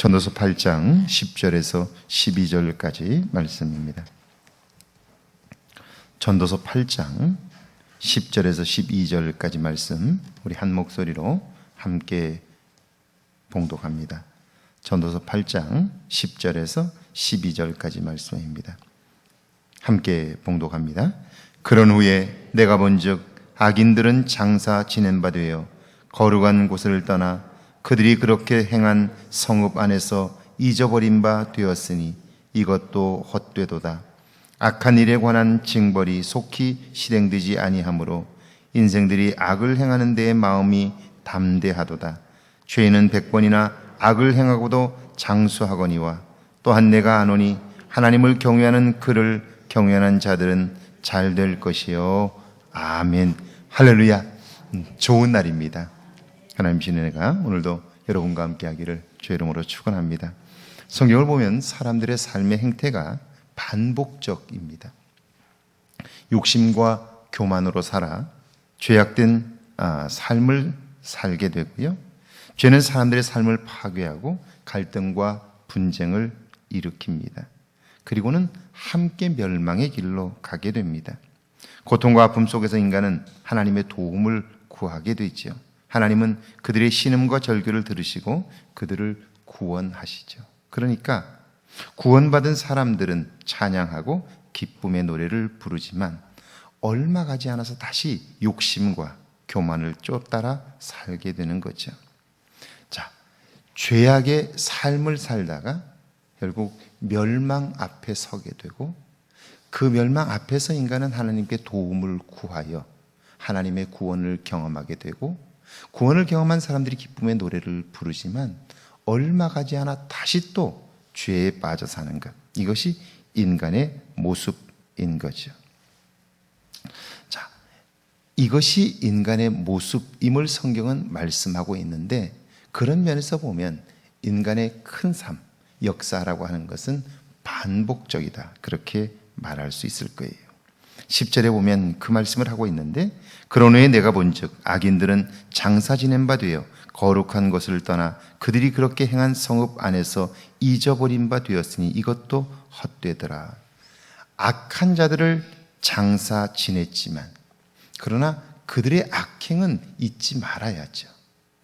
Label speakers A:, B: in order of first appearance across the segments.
A: 전도서 8장 10절에서 12절까지 말씀입니다. 전도서 8장 10절에서 12절까지 말씀 우리 한 목소리로 함께 봉독합니다. 전도서 8장 10절에서 12절까지 말씀입니다. 함께 봉독합니다. 그런 후에 내가 본즉 악인들은 장사 지낸 바 되어 거룩한 곳을 떠나 그들이 그렇게 행한 성읍 안에서 잊어버린 바 되었으니 이것도 헛되도다. 악한 일에 관한 징벌이 속히 실행되지 아니하므로 인생들이 악을 행하는 데에 마음이 담대하도다. 죄인은 백번이나 악을 행하고도 장수하거니와 또한 내가 아노니 하나님을 경외하는 그를 경외하는 자들은 잘 될 것이요. 아멘. 할렐루야. 음, 좋은 날입니다. 하나님 신은혜가 오늘도 여러분과 함께 하기를 주의 이름으로 축원합니다. 성경을 보면 사람들의 삶의 행태가 반복적입니다. 욕심과 교만으로 살아 죄악된 아, 삶을 살게 되고요. 죄는 사람들의 삶을 파괴하고 갈등과 분쟁을 일으킵니다. 그리고는 함께 멸망의 길로 가게 됩니다. 고통과 아픔 속에서 인간은 하나님의 도움을 구하게 되죠. 하나님은 그들의 신음과 절규를 들으시고 그들을 구원하시죠. 그러니까 구원받은 사람들은 찬양하고 기쁨의 노래를 부르지만 얼마 가지 않아서 다시 욕심과 교만을 쫓따라 살게 되는 거죠. 자, 죄악의 삶을 살다가 결국 멸망 앞에 서게 되고 그 멸망 앞에서 인간은 하나님께 도움을 구하여 하나님의 구원을 경험하게 되고 구원을 경험한 사람들이 기쁨의 노래를 부르지만 얼마 가지 않아 다시 또 죄에 빠져 사는 것. 이것이 인간의 모습인 거죠. 자, 이것이 인간의 모습임을 성경은 말씀하고 있는데 그런 면에서 보면 인간의 큰 삶, 역사라고 하는 것은 반복적이다. 그렇게 말할 수 있을 거예요. 10절에 보면 그 말씀을 하고 있는데 그런 후에 내가 본즉 악인들은 장사 지낸 바 되어 거룩한 것을 떠나 그들이 그렇게 행한 성읍 안에서 잊어버린 바 되었으니 이것도 헛되더라. 악한 자들을 장사 지냈지만 그러나 그들의 악행은 잊지 말아야죠.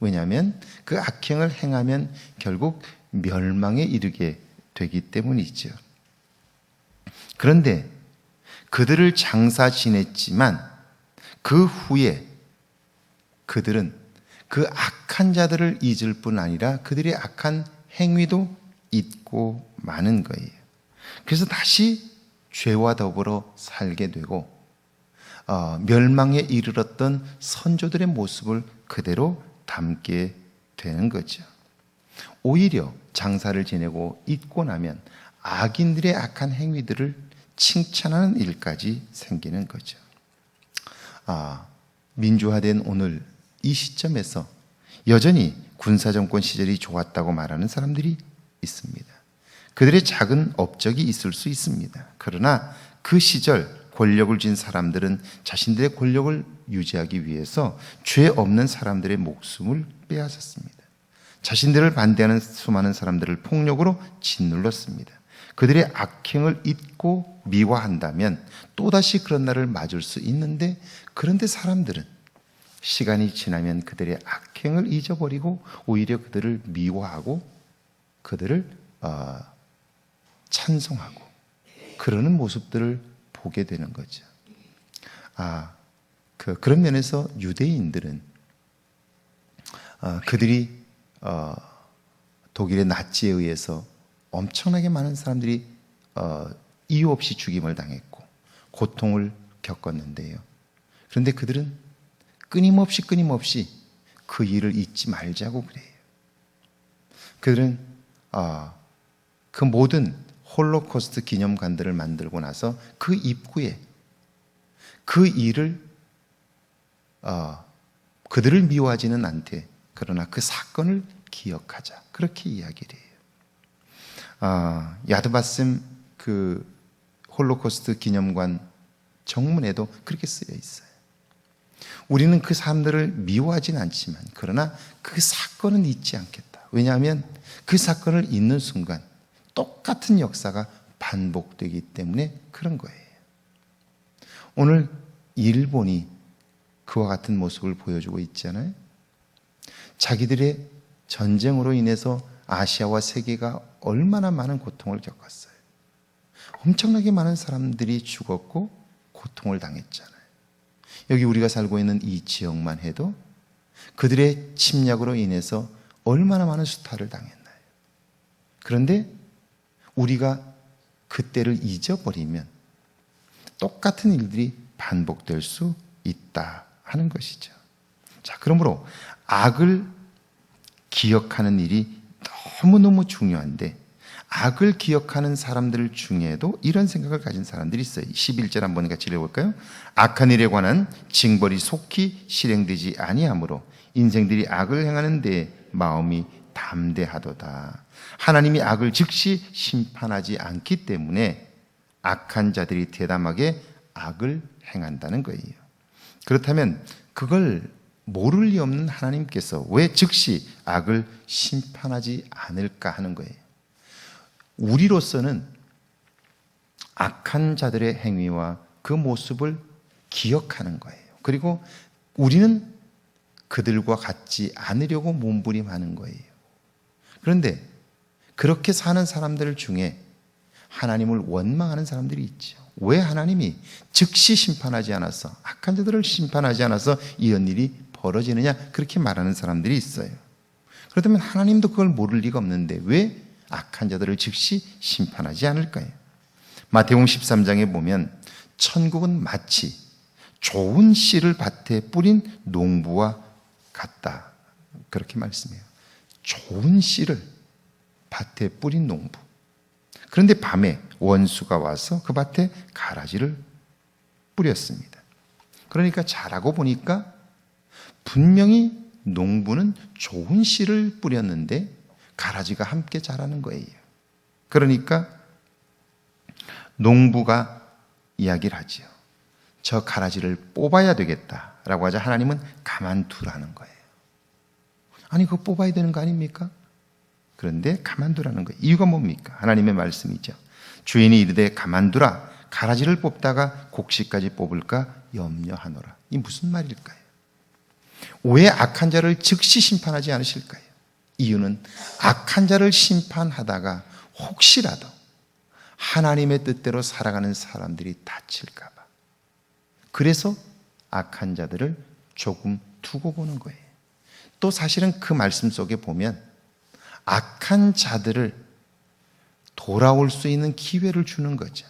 A: 왜냐하면 그 악행을 행하면 결국 멸망에 이르게 되기 때문이죠. 그런데 그들을 장사 지냈지만 그 후에 그들은 그 악한 자들을 잊을 뿐 아니라 그들의 악한 행위도 잊고 마는 거예요. 그래서 다시 죄와 더불어 살게 되고 어, 멸망에 이르렀던 선조들의 모습을 그대로 담게 되는 거죠. 오히려 장사를 지내고 잊고 나면 악인들의 악한 행위들을 칭찬하는 일까지 생기는 거죠. 아, 민주화된 오늘 이 시점에서 여전히 군사정권 시절이 좋았다고 말하는 사람들이 있습니다. 그들의 작은 업적이 있을 수 있습니다. 그러나 그 시절 권력을 쥔 사람들은 자신들의 권력을 유지하기 위해서 죄 없는 사람들의 목숨을 빼앗았습니다. 자신들을 반대하는 수많은 사람들을 폭력으로 짓눌렀습니다. 그들의 악행을 잊고 미화한다면 또다시 그런 날을 맞을 수 있는데 그런데 사람들은 시간이 지나면 그들의 악행을 잊어버리고 오히려 그들을 미화하고 그들을 어, 찬송하고 그러는 모습들을 보게 되는 거죠. 아, 그, 그런 면에서 유대인들은 어, 그들이 어, 독일의 나치에 의해서 엄청나게 많은 사람들이 어, 이유 없이 죽임을 당했고 고통을 겪었는데요. 그런데 그들은 끊임없이 끊임없이 그 일을 잊지 말자고 그래요. 그들은 어, 그 모든 홀로코스트 기념관들을 만들고 나서 그 입구에 그 일을 어, 그들을 미워하지는 않되 그러나 그 사건을 기억하자 그렇게 이야기를 해요. 아, 야드바셈 그 홀로코스트 기념관 정문에도 그렇게 쓰여 있어요. 우리는 그 사람들을 미워하진 않지만 그러나 그 사건은 잊지 않겠다. 왜냐하면 그 사건을 잊는 순간 똑같은 역사가 반복되기 때문에 그런 거예요. 오늘 일본이 그와 같은 모습을 보여주고 있잖아요. 자기들의 전쟁으로 인해서 아시아와 세계가 얼마나 많은 고통을 겪었어요. 엄청나게 많은 사람들이 죽었고 고통을 당했잖아요. 여기 우리가 살고 있는 이 지역만 해도 그들의 침략으로 인해서 얼마나 많은 수탈을 당했나요? 그런데 우리가 그때를 잊어버리면 똑같은 일들이 반복될 수 있다 하는 것이죠. 자, 그러므로 악을 기억하는 일이 너무너무 중요한데 악을 기억하는 사람들 중에도 이런 생각을 가진 사람들이 있어요. 11절 한번 같이 읽어볼까요? 악한 일에 관한 징벌이 속히 실행되지 아니하므로 인생들이 악을 행하는 데 마음이 담대하도다. 하나님이 악을 즉시 심판하지 않기 때문에 악한 자들이 대담하게 악을 행한다는 거예요. 그렇다면 그걸 모를 리 없는 하나님께서 왜 즉시 악을 심판하지 않을까 하는 거예요. 우리로서는 악한 자들의 행위와 그 모습을 기억하는 거예요. 그리고 우리는 그들과 같지 않으려고 몸부림하는 거예요. 그런데 그렇게 사는 사람들 중에 하나님을 원망하는 사람들이 있죠. 왜 하나님이 즉시 심판하지 않아서 악한 자들을 심판하지 않아서 이런 일이 벌어지느냐 그렇게 말하는 사람들이 있어요. 그렇다면 하나님도 그걸 모를 리가 없는데 왜 악한 자들을 즉시 심판하지 않을까요? 마태복음 13장에 보면 천국은 마치 좋은 씨를 밭에 뿌린 농부와 같다. 그렇게 말씀해요. 좋은 씨를 밭에 뿌린 농부. 그런데 밤에 원수가 와서 그 밭에 가라지를 뿌렸습니다. 그러니까 자라고 보니까 분명히 농부는 좋은 씨를 뿌렸는데 가라지가 함께 자라는 거예요. 그러니까 농부가 이야기를 하지요. 저 가라지를 뽑아야 되겠다라고 하자 하나님은 가만두라는 거예요. 아니 그거 뽑아야 되는 거 아닙니까? 그런데 가만두라는 거예요. 이유가 뭡니까? 하나님의 말씀이죠. 주인이 이르되 가만두라 가라지를 뽑다가 곡식까지 뽑을까 염려하노라. 이 무슨 말일까요? 왜 악한 자를 즉시 심판하지 않으실까요? 이유는 악한 자를 심판하다가 혹시라도 하나님의 뜻대로 살아가는 사람들이 다칠까봐. 그래서 악한 자들을 조금 두고 보는 거예요. 또 사실은 그 말씀 속에 보면 악한 자들을 돌아올 수 있는 기회를 주는 거죠.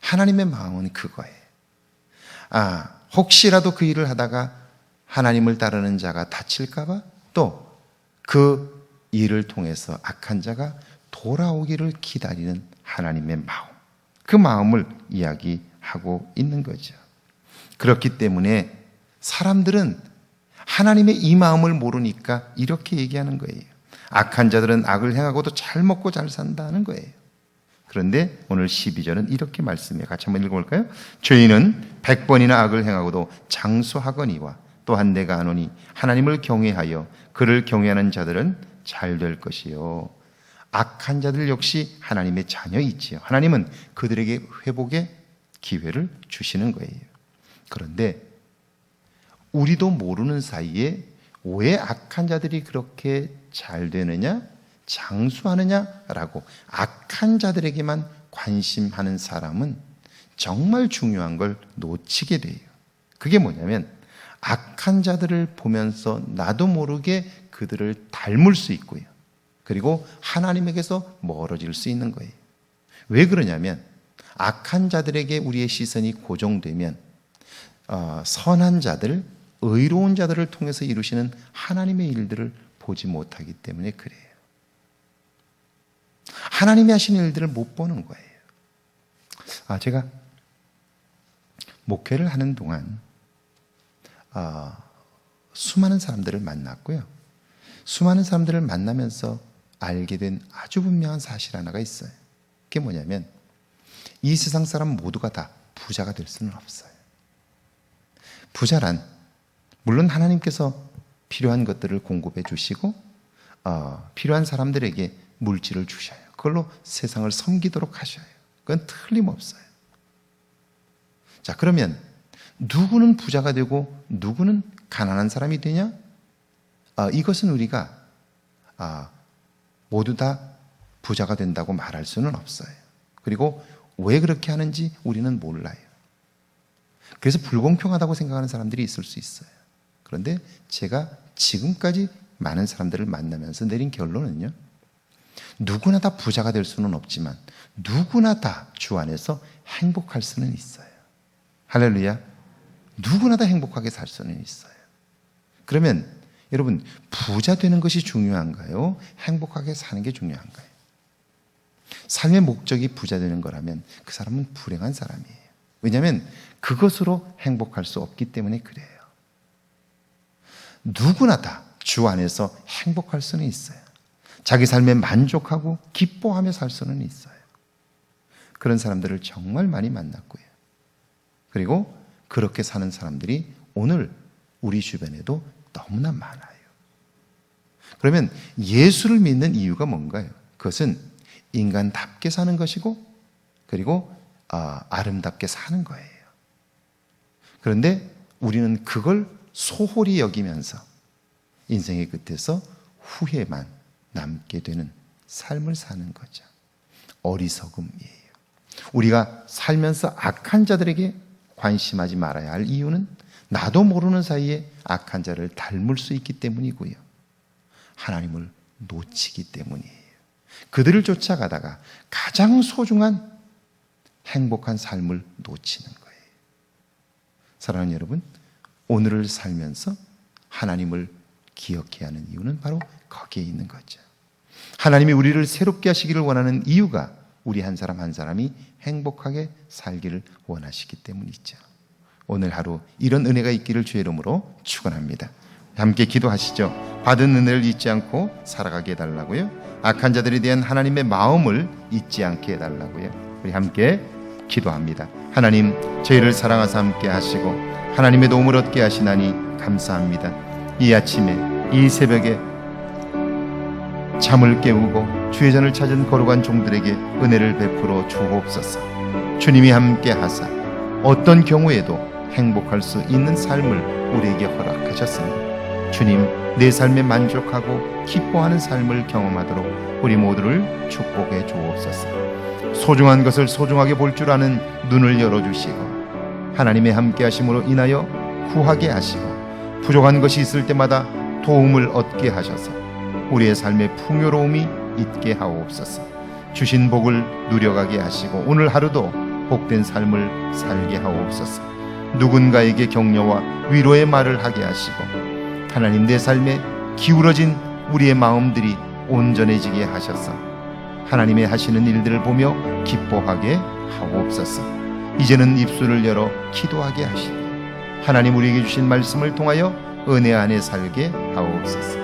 A: 하나님의 마음은 그거예요. 아, 혹시라도 그 일을 하다가 하나님을 따르는 자가 다칠까봐 또 그 일을 통해서 악한 자가 돌아오기를 기다리는 하나님의 마음. 그 마음을 이야기하고 있는 거죠. 그렇기 때문에 사람들은 하나님의 이 마음을 모르니까 이렇게 얘기하는 거예요. 악한 자들은 악을 행하고도 잘 먹고 잘 산다는 거예요. 그런데 오늘 12절은 이렇게 말씀해 같이 한번 읽어볼까요? 죄인은 백번이나 악을 행하고도 장수하거니와 또한 내가 아노니 하나님을 경외하여 그를 경외하는 자들은 잘 될 것이요. 악한 자들 역시 하나님의 자녀이지요. 하나님은 그들에게 회복의 기회를 주시는 거예요. 그런데 우리도 모르는 사이에 왜 악한 자들이 그렇게 잘 되느냐? 장수하느냐라고 악한 자들에게만 관심하는 사람은 정말 중요한 걸 놓치게 돼요. 그게 뭐냐면 악한 자들을 보면서 나도 모르게 그들을 닮을 수 있고요. 그리고 하나님에게서 멀어질 수 있는 거예요. 왜 그러냐면 악한 자들에게 우리의 시선이 고정되면 어, 선한 자들, 의로운 자들을 통해서 이루시는 하나님의 일들을 보지 못하기 때문에 그래요. 하나님이 하시는 일들을 못 보는 거예요. 아, 제가 목회를 하는 동안 어, 수많은 사람들을 만났고요. 수많은 사람들을 만나면서 알게 된 아주 분명한 사실 하나가 있어요. 그게 뭐냐면 이 세상 사람 모두가 다 부자가 될 수는 없어요. 부자란 물론 하나님께서 필요한 것들을 공급해 주시고 어, 필요한 사람들에게 물질을 주셔요. 그걸로 세상을 섬기도록 하셔요. 그건 틀림없어요. 자, 그러면 누구는 부자가 되고 누구는 가난한 사람이 되냐? 아, 이것은 우리가 아, 모두 다 부자가 된다고 말할 수는 없어요. 그리고 왜 그렇게 하는지 우리는 몰라요. 그래서 불공평하다고 생각하는 사람들이 있을 수 있어요. 그런데 제가 지금까지 많은 사람들을 만나면서 내린 결론은요. 누구나 다 부자가 될 수는 없지만 누구나 다 주 안에서 행복할 수는 있어요. 할렐루야. 누구나 다 행복하게 살 수는 있어요. 그러면 여러분 부자 되는 것이 중요한가요? 행복하게 사는 게 중요한가요? 삶의 목적이 부자 되는 거라면 그 사람은 불행한 사람이에요. 왜냐하면 그것으로 행복할 수 없기 때문에 그래요. 누구나 다 주 안에서 행복할 수는 있어요. 자기 삶에 만족하고 기뻐하며 살 수는 있어요. 그런 사람들을 정말 많이 만났고요. 그리고 그렇게 사는 사람들이 오늘 우리 주변에도 너무나 많아요. 그러면 예수를 믿는 이유가 뭔가요? 그것은 인간답게 사는 것이고 그리고 아, 아름답게 사는 거예요. 그런데 우리는 그걸 소홀히 여기면서 인생의 끝에서 후회만 남게 되는 삶을 사는 거죠. 어리석음이에요. 우리가 살면서 악한 자들에게 관심하지 말아야 할 이유는 나도 모르는 사이에 악한 자를 닮을 수 있기 때문이고요. 하나님을 놓치기 때문이에요. 그들을 쫓아가다가 가장 소중한 행복한 삶을 놓치는 거예요. 사랑하는 여러분, 오늘을 살면서 하나님을 기억해야 하는 이유는 바로 거기에 있는 거죠. 하나님이 우리를 새롭게 하시기를 원하는 이유가 우리 한 사람 한 사람이 행복하게 살기를 원하시기 때문이죠. 오늘 하루 이런 은혜가 있기를 주의 이름으로 축원합니다. 함께 기도하시죠. 받은 은혜를 잊지 않고 살아가게 해달라고요. 악한 자들에 대한 하나님의 마음을 잊지 않게 해달라고요. 우리 함께 기도합니다. 하나님, 저희를 사랑하사 함께 하시고 하나님의 도움을 얻게 하시나니 감사합니다. 이 아침에 이 새벽에 잠을 깨우고 주의 전을 찾은 거룩한 종들에게 은혜를 베풀어 주옵소서. 주님이 함께 하사 어떤 경우에도 행복할 수 있는 삶을 우리에게 허락하셨으니 주님 내 삶에 만족하고 기뻐하는 삶을 경험하도록 우리 모두를 축복해 주옵소서. 소중한 것을 소중하게 볼 줄 아는 눈을 열어 주시고 하나님의 함께 하심으로 인하여 구하게 하시고 부족한 것이 있을 때마다 도움을 얻게 하셔서 우리의 삶의 풍요로움이 있게 하옵소서. 주신 복을 누려가게 하시고 오늘 하루도 복된 삶을 살게 하옵소서. 누군가에게 격려와 위로의 말을 하게 하시고 하나님 내 삶에 기울어진 우리의 마음들이 온전해지게 하셔서 하나님의 하시는 일들을 보며 기뻐하게 하옵소서. 이제는 입술을 열어 기도하게 하시고 하나님 우리에게 주신 말씀을 통하여 은혜 안에 살게 하옵소서.